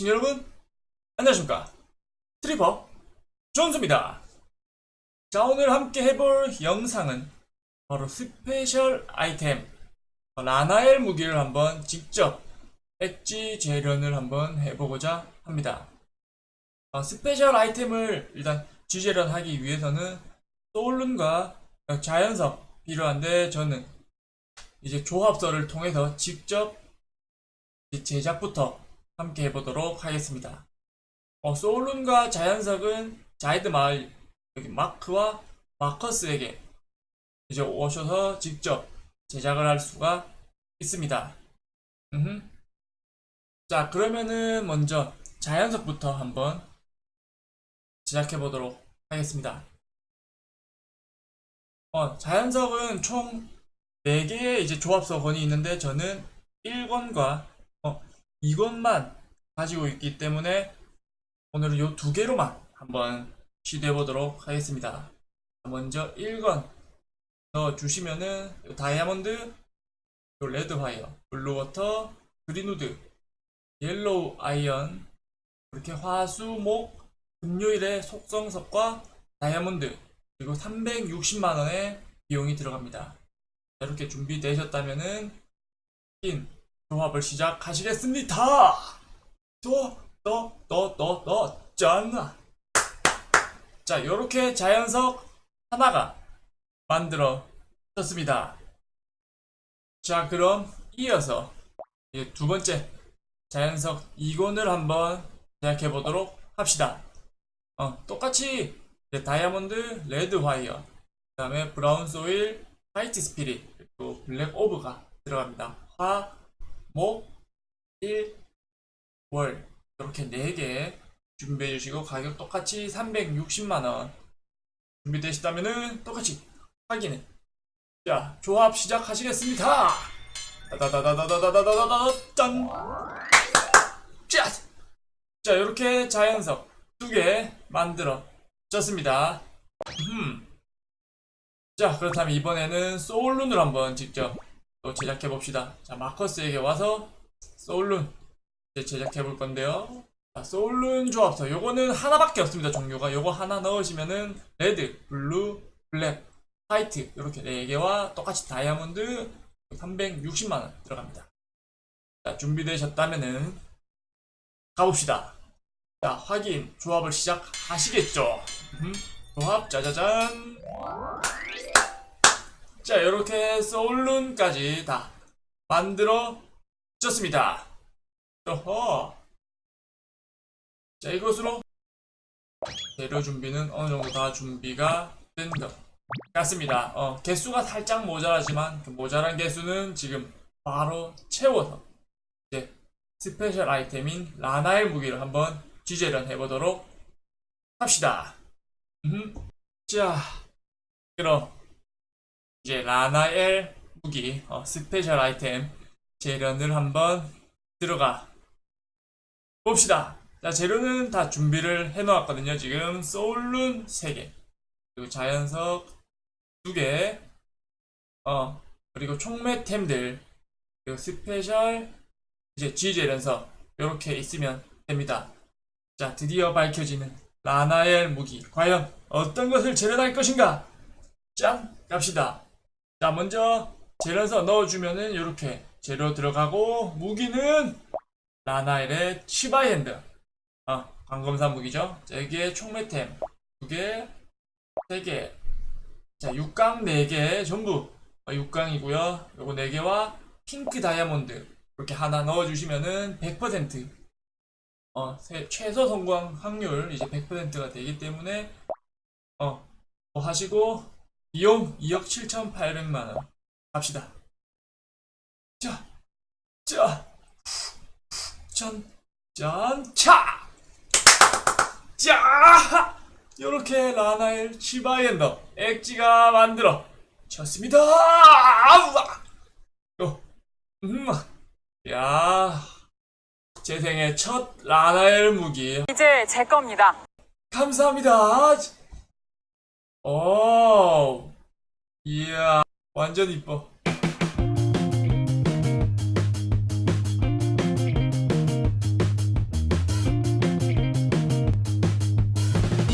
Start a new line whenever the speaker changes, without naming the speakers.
시청자 여러분, 안녕하십니까. 트리퍼 존수입니다. 자, 오늘 함께 해볼 영상은 바로 스페셜 아이템 라나엘 무기를 한번 직접 엣지 재련을 한번 해보고자 합니다. 어, 스페셜 아이템을 일단 지재련하기 위해서는 소울룬과 자연석 필요한데 저는 이제 조합서를 통해서 직접 제작부터 함께 해보도록 하겠습니다. 어, 소울룬과 자연석은 자이드 마을 여기 마크와 마커스에게 이제 오셔서 직접 제작을 할 수가 있습니다. 음흠. 자, 그러면은 먼저 자연석부터 한번 제작해 보도록 하겠습니다. 어, 자연석은 총 4개의 이제 조합서건이 있는데 저는 1권과 어, 2권만 가지고 있기 때문에 오늘은 이 두 개로만 한번 시도해 보도록 하겠습니다. 먼저 1권 넣어 주시면은 요 다이아몬드, 요 레드 화이어, 블루워터, 그린우드, 옐로우 아이언 이렇게 화수목 금요일에 속성석과 다이아몬드 그리고 360만 원의 비용이 들어갑니다. 이렇게 준비되셨다면은 인 조합을 시작하시겠습니다. 또또또또또 짠. 자, 이렇게 자연석 하나가 만들어졌습니다. 자, 그럼 이어서 두 번째 자연석 2권을 한번 제작해 보도록 합시다. 어, 똑같이 다이아몬드, 레드 화이어, 그 다음에 브라운 소일, 화이트 스피릿, 그리고 블랙 오브가 들어갑니다. 화, 목, 일, 월. 이렇게 4개 준비해 주시고 가격 똑같이 360만원 준비되시다면은 똑같이 확인해. 자 조합 시작하시겠습니다. 다다다다다다다다다다 짠 자, 자 이렇게 자연석 두 개 만들어 졌습니다. 음. 자 그렇다면 이번에는 소울룬을 한번 직접 또 제작해 봅시다. 자 마커스에게 와서 소울룬 이제 제작해 볼 건데요. 자, 소울룬 조합서 요거는 하나밖에 없습니다 종류가. 요거 하나 넣으시면은 레드, 블루, 블랙, 화이트 이렇게 4개와 똑같이 다이아몬드 360만원 들어갑니다. 자 준비되셨다면은 가봅시다. 자 확인. 조합을 시작하시겠죠? 음, 조합. 짜자잔 자 이렇게 소울룬까지 다 만들어 졌습니다 어허 자 이것으로 재료 준비는 어느 정도 다 준비가 된 것 같습니다. 어, 개수가 살짝 모자라지만 그 모자란 개수는 지금 바로 채워서 이제 스페셜 아이템인 라나엘 무기를 한번 지재련 해보도록 합시다. 음. 자, 그럼 이제 라나엘 무기 어, 스페셜 아이템 재련을 한번 들어가 봅시다. 자, 재료는 다 준비를 해 놓았거든요. 지금 소울룬 3개, 그리고 자연석 2개, 어, 그리고 총매템들, 그리고 스페셜 이제 G재련석 이렇게 있으면 됩니다. 자, 드디어 밝혀지는 라나엘 무기. 과연 어떤 것을 재련할 것인가? 짠! 갑시다. 자, 먼저 재련석 넣어주면은 이렇게 재료 들어가고 무기는 라나엘의 치바이핸드. 어, 광검사 무기죠. 자, 여기에 총매템 2개, 3개. 자, 6강 4개 전부 어, 6강이고요. 요거 4개와 핑크 다이아몬드 이렇게 하나 넣어주시면은 100% 어, 세- 최소 성공 확률 이제 100%가 되기 때문에 어, 뭐 하시고 비용 2억 7,800만원 갑시다. 자, 자, 짠, 짠, 차! 자! 요렇게 라나엘 치바이엔더 엑지가 만들어 졌습니다! 아우와! 요, 음, 야, 제 생애 첫 라나엘 무기
이제 제 겁니다.
감사합니다. 오, 이야, 완전 이뻐.